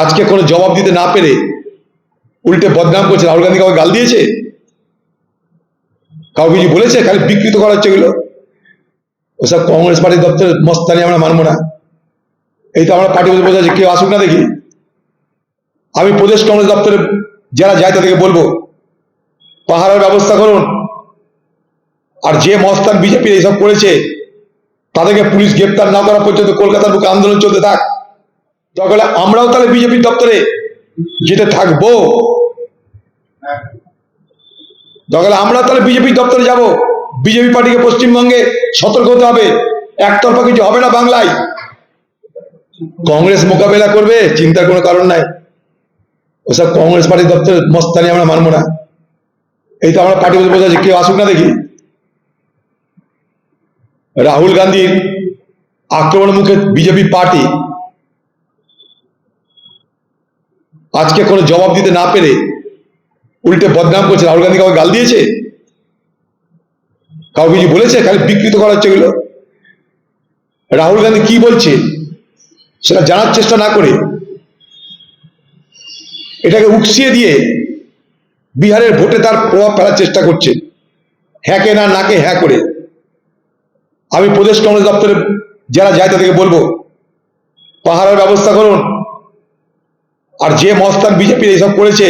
আজকে কোনো জবাব দিতে না পেরে উল্টে বদনাম করছে। রাহুল গান্ধী কাউকে গাল দিয়েছে? কাউকে কিছু বলেছে? খালি বিকৃত করা হচ্ছে এগুলো? ওসব কংগ্রেস পার্টির দপ্তরের মস্তানি আমরা মানবো না। এই তো আমরা পার্টি বসে আছি, কেউ আসুক না দেখি। আমি প্রদেশ কংগ্রেস দপ্তরে যারা যায় তাদেরকে বলব পাহাড়ের ব্যবস্থা করুন। আর যে মস্তান বিজেপি এইসব করেছে, তাদেরকে পুলিশ গ্রেপ্তার না করা পর্যন্ত কলকাতার বুকে আন্দোলন চলতে থাক। দরকার হলে আমরাও তাহলে বিজেপির দপ্তরে যেতে থাকব। দরকার হলে আমরা তাহলে বিজেপির দপ্তরে যাব। বিজেপি পার্টিকে পশ্চিমবঙ্গে সতর্ক হতে হবে। একতরফা কিছু হবে না বাংলায়। কংগ্রেস মোকাবেলা করবে, চিন্তার কোনো কারণ নাই। ওসব কংগ্রেস পার্টির দপ্তরের মস্তানি আমরা মানবো না। এই তো আমরা পার্টি বসে আছি কেউ আসুক না দেখি। রাহুল গান্ধীর আক্রমণ মুখে বিজেপি পার্টি আজকে কোনো জবাব দিতে না পেরে উল্টে বদনাম করছে। রাহুল গান্ধী কাউকে গাল দিয়েছে? কাউকে কিছু বলেছে? খালি বিকৃত করা হচ্ছে এগুলো? রাহুল গান্ধী কি বলছে? সেটা জানার চেষ্টা না করে এটাকে উকসিয়ে দিয়ে বিহারের ভোটে তার প্রভাব ফেলার চেষ্টা করছে। হ্যাঁকে না নাকে হ্যাঁ করে। আমি প্রদেশ কংগ্রেস দপ্তরে যারা যায় তাদেরকে বলব পাহাড়ের ব্যবস্থা করুন। আর যে মস্তান বিজেপির এইসব করেছে,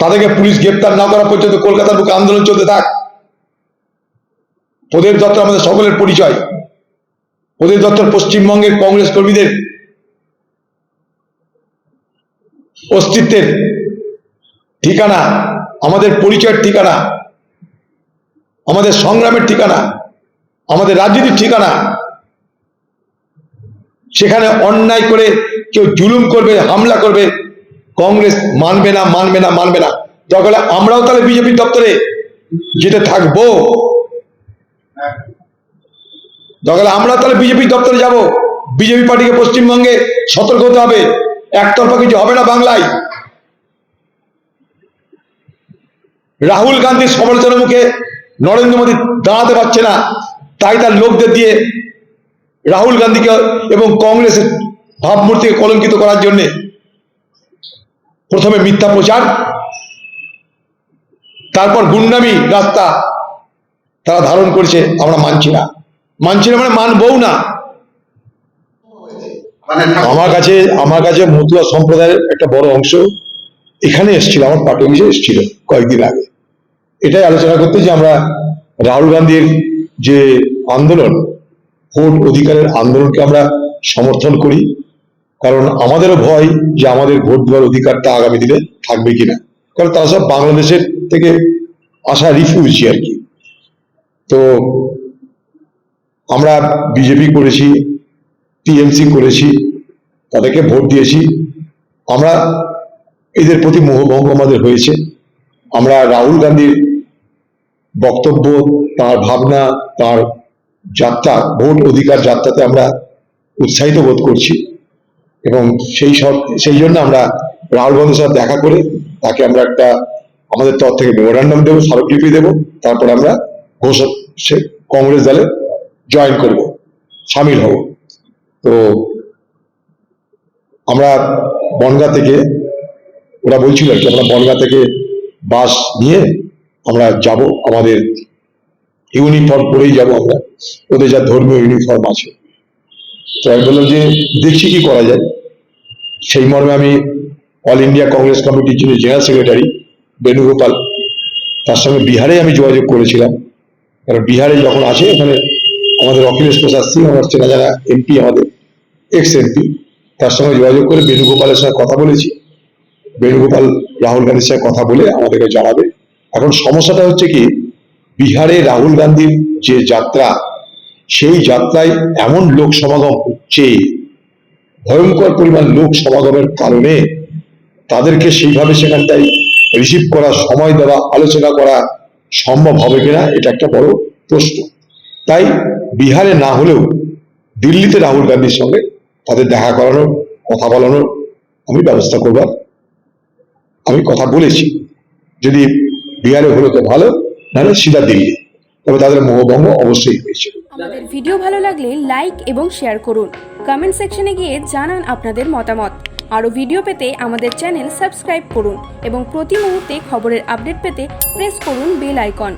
তাদেরকে পুলিশ গ্রেপ্তার না করা পর্যন্ত কলকাতার বুকে আন্দোলন চলতে থাক। প্রদেশ দপ্তর আমাদের সকলের পরিচয়। প্রদেশ দপ্তর পশ্চিমবঙ্গের কংগ্রেস কর্মীদের অস্তিত্বের ঠিকানা, আমাদের পরিচয়ের ঠিকানা, আমাদের সংগ্রামের ঠিকানা, আমাদের রাজনীতির ঠিকানা সেখানে অন্যায় করে কেউ জুলুম করবে, হামলা করবে, কংগ্রেস মানবে না মানবে না মানবে না। দরকার আমরাও তাহলে বিজেপির দপ্তরে যেতে থাকব। দরকার আমরা তাহলে বিজেপির দপ্তরে যাব, বিজেপি পার্টিকে পশ্চিমবঙ্গে সতর্ক হতে হবে। একতরফা কিছু হবে না বাংলায়। রাহুল গান্ধীর সমালোচনার মুখে নরেন্দ্র মোদী দাঁড়াতে পারছে না। তাই তার লোকদের দিয়ে রাহুল গান্ধীকে এবং কংগ্রেসের ভাবমূর্তিকে কলঙ্কিত করার জন্যে প্রথমে মিথ্যা প্রচার, তারপর গুন্ডামি রাস্তা তারা ধারণ করেছে, আমরা মানছি না। মানছি না মানে মানবও না। আমার কাছে আমার কাছে মতুয়া সম্প্রদায়ের একটা বড় অংশ এখানে এসেছিল, আমার অফিসে এসেছিল কয়েকদিন আগে। এটাই আলোচনা করতে যে আমরা রাহুল গান্ধীর যে আন্দোলন ভোট অধিকারের আন্দোলনকে আমরা সমর্থন করি। কারণ আমাদেরও ভয় যে আমাদের ভোট দেওয়ার অধিকারটা আগামী দিনে থাকবে কিনা। কারণ তারা সব বাংলাদেশের থেকে আসা রিফিউজি আর কি। তো আমরা বিজেপি করেছি, টিএমসি করেছি, তাদেরকে ভোট দিয়েছি। আমরা এদের প্রতি মোহভঙ্গ আমাদের হয়েছে। আমরা রাহুল গান্ধীর বক্তব্য, তার ভাবনা, তার যাত্রা, ভোট অধিকার যাত্রাতে আমরা উৎসাহিত বোধ করছি এবং সেই সব, সেই জন্য আমরা রাহুল গান্ধীর সাথে দেখা করে তাকে আমরা একটা আমাদের তরফ থেকে মেমোরান্ডাম দেবো, স্মারকলিপি দেবো, তারপর আমরা ঘোষণা সে কংগ্রেস দলে জয়েন করব, সামিল হব। তো আমরা বনগা থেকে, ওরা বলছিল আর কি, আমরা বনগা থেকে বাস নিয়ে আমরা যাব আমাদের ইউনিফর্ম পরেই যাব আমরা। ওদের যা ধর্মীয় ইউনিফর্ম আছে। তো আমি বললাম যে দেখছি কি করা যায়। সেই মর্মে আমি অল ইন্ডিয়া কংগ্রেস কমিটির যিনি জেনারেল সেক্রেটারি, বেণুগোপাল, তার সঙ্গে বিহারে আমি যোগাযোগ করেছিলাম। কারণ বিহারে যখন আছে ওখানে আমাদের অখিলেশ প্রসাদ সিং, আমার চেনা জানা এমপি, আমাদের এক্স এমপি তার সঙ্গে যোগাযোগ করে বেণুগোপালের সঙ্গে কথা বলেছি। বেণুগোপাল রাহুল গান্ধীর সঙ্গে কথা বলে আমাদেরকে জানাবে। এখন সমস্যাটা হচ্ছে কি বিহারে রাহুল গান্ধীর যে যাত্রা, সেই যাত্রায় এমন লোক সমাগম হচ্ছে, ভয়ঙ্কর পরিমাণ লোক সমাগমের কারণে তাদেরকে সেইভাবে সেখানটায় রিসিভ করা সময় দেওয়া, আলোচনা করা সম্ভব হবে কিনা, এটা একটা বড় প্রশ্ন। তাই বিহারে না হলেও দিল্লিতে রাহুল গান্ধীর সঙ্গে তাদের দেখা করানোর, কথা বলানোর আমি ব্যবস্থা করবার আমি কথা বলেছি। যদি বিহারে হলো তো ভালো। নাহলে সিধা দিল্লি। তবে তাদের মোহভঙ্গ অবশ্যই হয়েছিল আমাদের ভিডিও ভালো লাগলে লাইক এবং শেয়ার করুন। কমেন্ট সেকশনে গিয়ে জানান আপনাদের মতামত। আরও ভিডিও পেতে আমাদের চ্যানেল সাবস্ক্রাইব করুন এবং প্রতি মুহূর্তে খবরের আপডেট পেতে প্রেস করুন বেল আইকন